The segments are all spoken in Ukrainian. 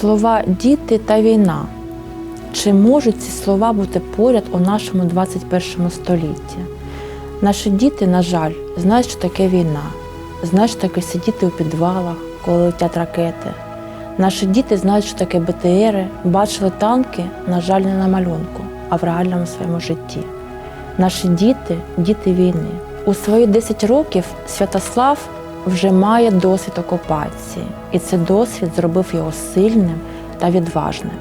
Слова діти та війна. Чи можуть ці слова бути поряд у нашому 21 столітті? Наші діти, на жаль, знають, що таке війна, знають, що таке сидіти у підвалах, коли летять ракети. Наші діти знають, що таке БТРи, бачили танки, на жаль, не на малюнку, а в реальному своєму житті. Наші діти діти війни. У свої 10 років Святослав вже має досвід окупації, і цей досвід зробив його сильним та відважним.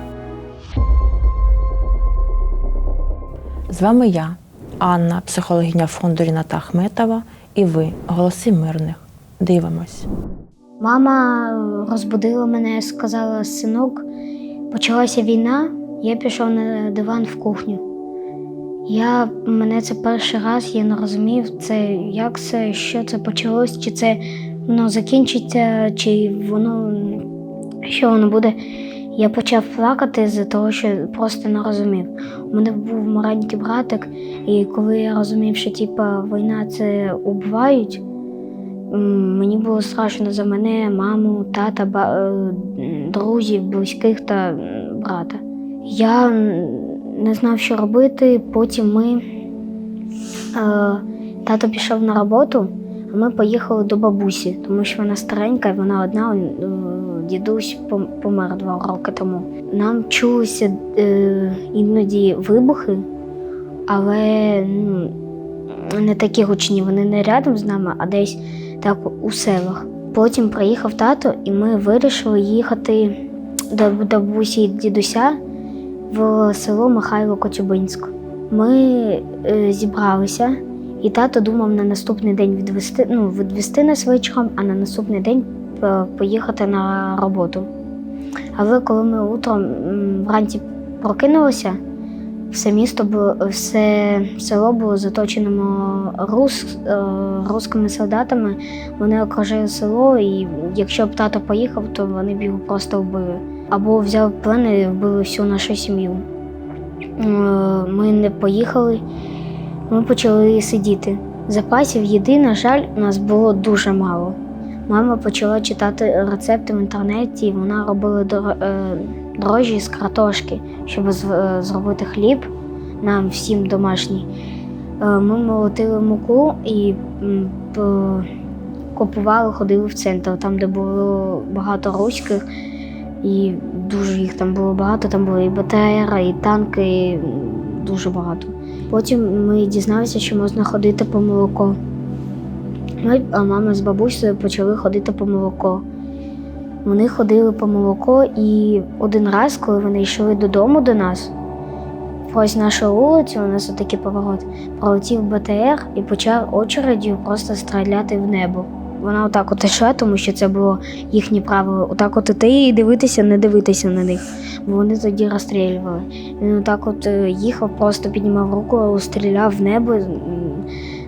З вами я, Анна, психологиня фонду Ріната Ахметова, і ви, голоси мирних. Дивимось. Мама розбудила мене, сказала: синок, почалася війна, я пішов на диван в кухню. Я, мене це перший раз, я не розумів, це, як це, що це почалось, чи це воно закінчиться, чи воно що воно буде. Я почав плакати з того, що просто не розумів. У мене був маленький братик, і коли я розумів, що типа війна це убивають, мені було страшно за мене, маму, тата, ба- е, друзів, близьких та брата. Я не знав, що робити. Потім ми е, тато пішов на роботу, а ми поїхали до бабусі, тому що вона старенька, і вона одна. е, Дідусь пом- помер два роки тому. Нам чулися е, іноді вибухи, але ну, не такі гучні. Вони не рядом з нами, а десь так у селах. Потім приїхав тато, і ми вирішили їхати до бабусі і дідуся в село Михайло Коцюбинськ. Ми е, зібралися, і тато думав на наступний день відвести, ну, відвести нас вечором, а на наступний день е, поїхати на роботу. Але коли ми утром вранці прокинулися, все місто було, все село було заточеному рус, е, русскими солдатами. Вони окружили село, і якщо б тато поїхав, то вони б його просто вбили. Або взяли в плен і вбили всю нашу сім'ю. Е, Ми не поїхали, ми почали сидіти. Запасів їди, на жаль, у нас було дуже мало. Мама почала читати рецепти в інтернеті, і вона робила е, дрожжі з картошки, щоб е, зробити хліб нам всім домашній. Ми молотили муку і купували, ходили в центр, там, де було багато руських, і дуже їх там було багато. Там були і БТР, і танки, і дуже багато. Потім ми дізналися, що можна ходити по молоко. Ми, а мама з бабусею почали ходити по молоко. Вони ходили по молоко, і один раз, коли вони йшли додому до нас, ось нашу вулицю, у нас отакий поворот, пролетів БТР і почав очередю просто стріляти в небо. Вона отак от йшла, тому що це було їхнє правило. Отак от іти і дивитися, не дивитися на них, бо вони тоді розстрілювали. Він отак от е, їхав, просто піднімав руку, стріляв в небо.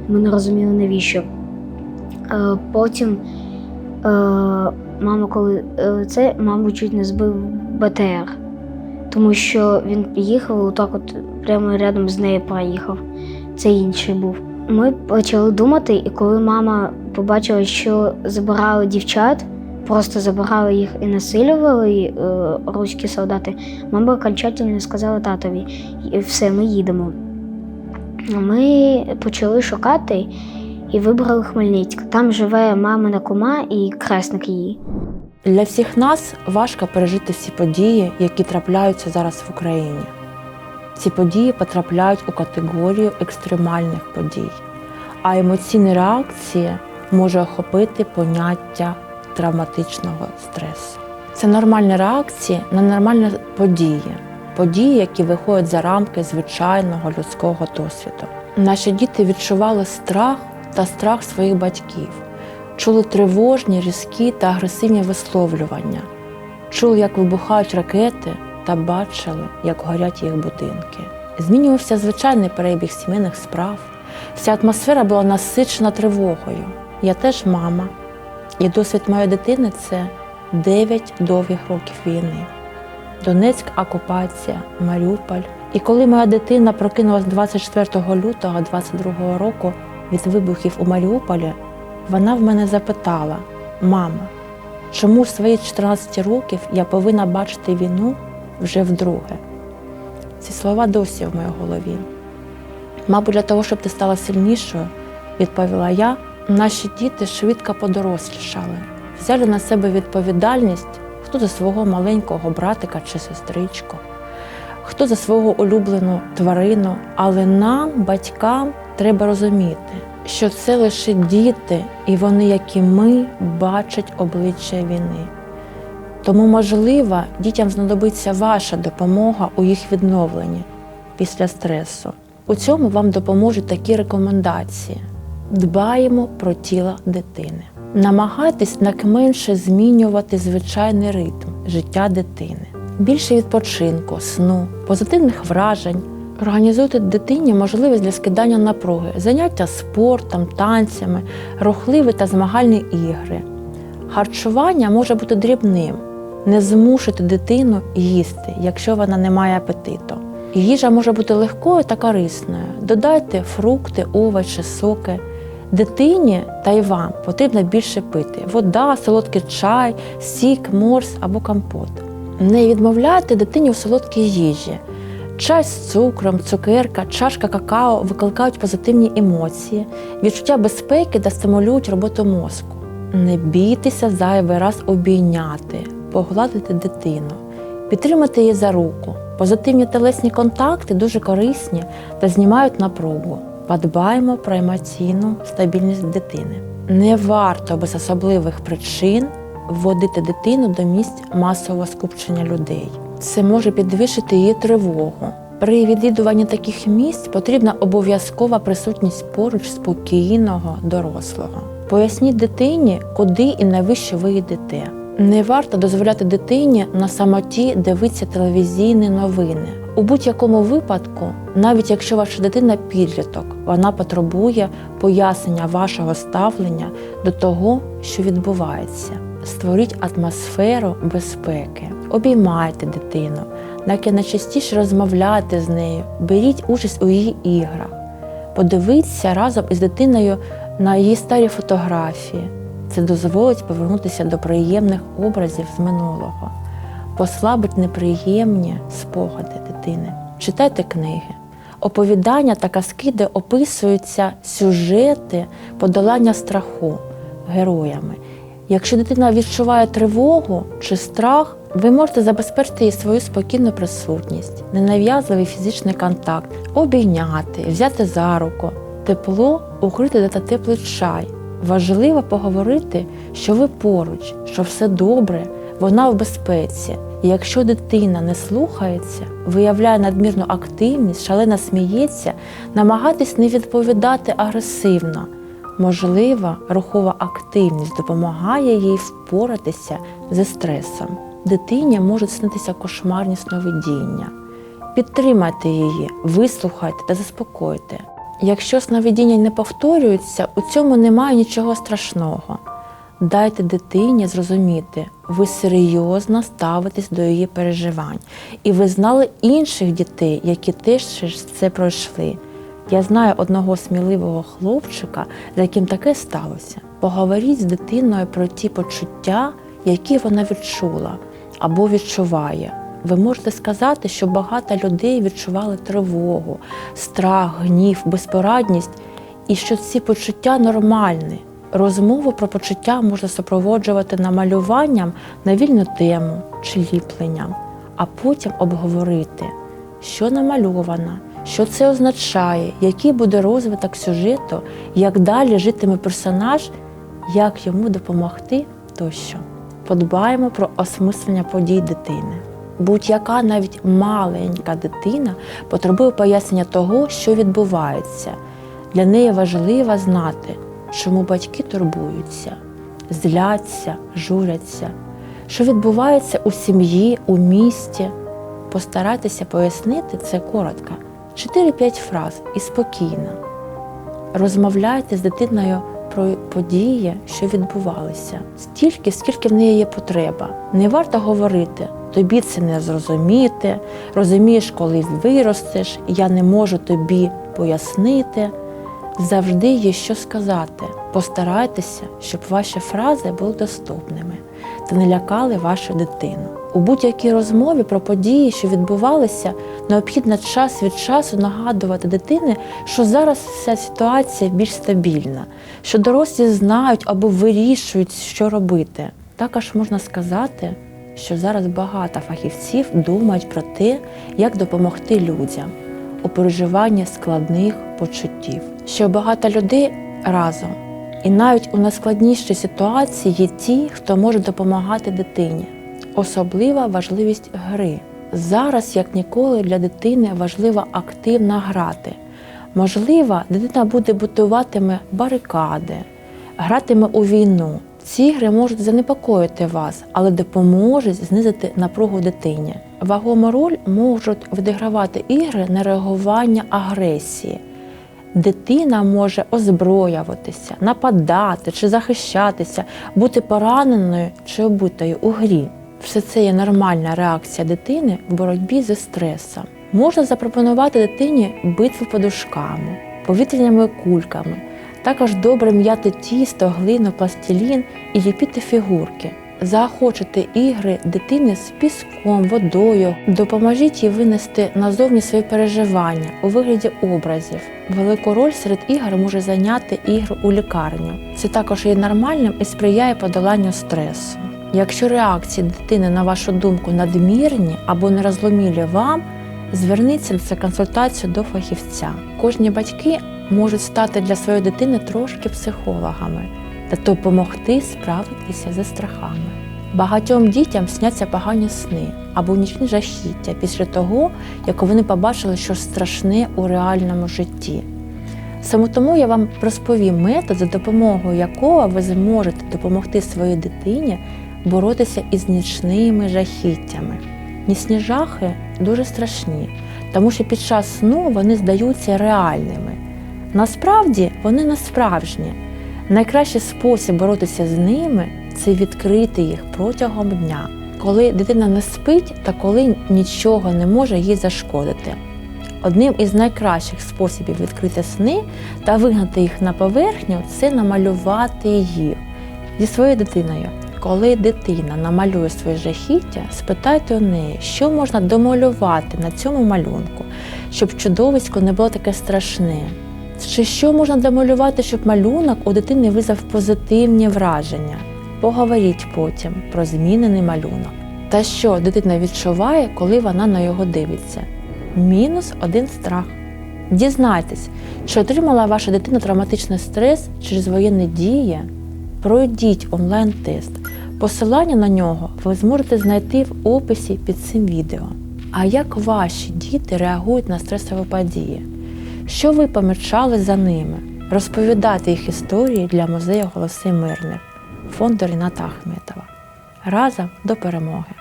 Ми не розуміли навіщо. Е, Потім е, мама, коли це, маму чуть не збив БТР, тому що він їхав отак, от прямо рядом з нею проїхав. Це інший був. Ми почали думати, і коли мама побачила, що забирали дівчат, просто забирали їх і насилювали е, руські солдати, мама окончательно сказала татові: «І все, ми їдемо. Ми почали шукати і вибрали Хмельницьк. Там живе мамина кума і кресник її. Для всіх нас важко пережити всі події, які трапляються зараз в Україні. Ці події потрапляють у категорію екстремальних подій, а емоційна реакція може охопити поняття травматичного стресу. Це нормальні реакції на нормальні події, події, які виходять за рамки звичайного людського досвіду. Наші діти відчували страх та страх своїх батьків, чули тривожні, різкі та агресивні висловлювання, чули, як вибухають ракети, та бачили, як горять їх будинки. Змінювався звичайний перебіг сімейних справ. Вся атмосфера була насичена тривогою. Я теж мама, і досвід моєї дитини це 9 довгих років війни. Донецьк окупація, Маріуполь. І коли моя дитина прокинулась 24 лютого 22 року від вибухів у Маріуполі, вона в мене запитала: Мама, Чому ж свої 14 років я повинна бачити війну вже вдруге? Ці слова досі в моїй голові. Мабуть, для того, щоб ти стала сильнішою, відповіла я, наші діти швидко подорослішали, взяли на себе відповідальність хто за свого маленького братика чи сестричку, хто за свого улюблену тварину, але нам, батькам, треба розуміти, що це лише діти, і вони, як і ми, бачать обличчя війни. Тому, можливо, дітям знадобиться ваша допомога у їх відновленні після стресу. У цьому вам допоможуть такі рекомендації: дбаємо про тіло дитини. Намагайтесь найменше змінювати звичайний ритм життя дитини. Більше відпочинку, сну, позитивних вражень. Організуйте дитині можливість для скидання напруги, заняття спортом, танцями, рухливі та змагальні ігри. Харчування може бути дрібним. Не змушуйте дитину їсти, якщо вона не має апетиту. Їжа може бути легкою та корисною. Додайте фрукти, овочі, соки. Дитині та й вам потрібно більше пити: вода, солодкий чай, сік, морс або компот. Не відмовляйте дитині у солодкій їжі. Чай з цукром, цукерка, чашка какао викликають позитивні емоції, відчуття безпеки та стимулюють роботу мозку. Не бійтеся зайвий раз обійняти, погладити дитину, підтримати її за руку. Позитивні телесні контакти дуже корисні та знімають напругу. Подбаємо про емоційну стабільність дитини. Не варто без особливих причин вводити дитину до місць масового скупчення людей. Це може підвищити її тривогу. При відвідуванні таких місць потрібна обов'язкова присутність поруч спокійного дорослого. Поясніть дитині, куди і навіщо ви йдете. Не варто дозволяти дитині на самоті дивитися телевізійні новини. У будь-якому випадку, навіть якщо ваша дитина підліток, вона потребує пояснення вашого ставлення до того, що відбувається. Створіть атмосферу безпеки, обіймайте дитину, найчастіше розмовляйте з нею, беріть участь у її іграх, подивіться разом із дитиною на її старі фотографії. Це дозволить повернутися до приємних образів з минулого, послабить неприємні спогади дитини. Читайте книги, оповідання та казки, де описуються сюжети подолання страху героями. Якщо дитина відчуває тривогу чи страх, ви можете забезпечити їй свою спокійну присутність, ненав'язливий фізичний контакт, обійняти, взяти за руку, тепло укрити та теплий чай. Важливо поговорити, що ви поруч, що все добре, вона в безпеці. І якщо дитина не слухається, виявляє надмірну активність, шалено сміється, намагатись не відповідати агресивно. Можливо, рухова активність допомагає їй впоратися зі стресом. Дитині можуть снитися кошмарні сновидіння. Підтримайте її, вислухайте та заспокойте. Якщо сновидіння не повторюються, у цьому немає нічого страшного. Дайте дитині зрозуміти, ви серйозно ставитесь до її переживань, і ви знали інших дітей, які теж це пройшли. Я знаю одного сміливого хлопчика, за яким таке сталося. Поговоріть з дитиною про ті почуття, які вона відчула або відчуває. Ви можете сказати, що багато людей відчували тривогу, страх, гнів, безпорадність, і що ці почуття нормальні. Розмову про почуття можна супроводжувати намалюванням на вільну тему чи ліпленням, а потім обговорити, що намальовано, що це означає, який буде розвиток сюжету, як далі житиме персонаж, як йому допомогти тощо. Подбаємо про осмислення подій дитини. Будь-яка навіть маленька дитина потребує пояснення того, що відбувається. Для неї важливо знати, чому батьки турбуються, зляться, журяться, що відбувається у сім'ї, у місті. Постарайтеся пояснити це коротко, 4-5 фраз і спокійно. Розмовляйте з дитиною про події, що відбувалися, стільки, скільки в неї є потреба. Не варто говорити, тобі це не зрозуміти, розумієш, коли виростеш, я не можу тобі пояснити. Завжди є що сказати. Постарайтеся, щоб ваші фрази були доступними. та не лякали вашу дитину. У будь-якій розмові про події, що відбувалися, необхідно час від часу нагадувати дитині, що зараз вся ситуація більш стабільна, що дорослі знають або вирішують, що робити. Також можна сказати, що зараз багато фахівців думають про те, як допомогти людям у переживанні складних почуттів, що багато людей разом. І навіть у найскладнішій ситуації є ті, хто може допомагати дитині. Особлива важливість гри. Зараз, як ніколи, для дитини важливо активно грати. Можливо, дитина буде будуватиме барикади, гратиме у війну. Ці ігри можуть занепокоїти вас, але допоможуть знизити напругу дитині. Вагому роль можуть відігравати ігри на реагування агресії. Дитина може озброюватися, нападати чи захищатися, бути пораненою чи обутою у грі. Все це є нормальна реакція дитини в боротьбі зі стресом. Можна запропонувати дитині битву подушками, повітряними кульками, також добре м'яти тісто, глину, пластилін і ліпити фігурки. Заохочити ігри дитини з піском, водою, допоможіть їй винести назовні свої переживання у вигляді образів. Велику роль серед ігор може зайняти ігри у лікарню. Це також є нормальним і сприяє подоланню стресу. Якщо реакції дитини, на вашу думку, надмірні або нерозумілі вам, зверніться за консультацією до фахівця. Кожні батьки можуть стати для своєї дитини трошки психологами та допомогти справитися зі страхами. Багатьом дітям сняться погані сни або нічні жахіття після того, як вони побачили щось страшне у реальному житті. Саме тому я вам розповім метод, за допомогою якого ви зможете допомогти своїй дитині боротися із нічними жахіттями. Нічні жахи дуже страшні, тому що під час сну вони здаються реальними. Насправді вони не справжні. Найкращий спосіб боротися з ними це відкрити їх протягом дня, коли дитина не спить та коли нічого не може їй зашкодити. Одним із найкращих способів відкрити сни та вигнати їх на поверхню це намалювати їх зі своєю дитиною. Коли дитина намалює своє жахіття, спитайте у неї, що можна домалювати на цьому малюнку, щоб чудовисько не було таке страшне. Чи що можна домалювати, щоб малюнок у дитини визвав позитивні враження? Поговоріть потім про змінений малюнок. Та що дитина відчуває, коли вона на його дивиться? Мінус один страх. Дізнайтесь, чи отримала ваша дитина травматичний стрес через воєнні дії. Пройдіть онлайн-тест. Посилання на нього ви зможете знайти в описі під цим відео. А як ваші діти реагують на стресові події? Що ви помічали за ними? Розповідати їх історії для музею голоси мирних фонду Ріната Ахметова. Разом до перемоги!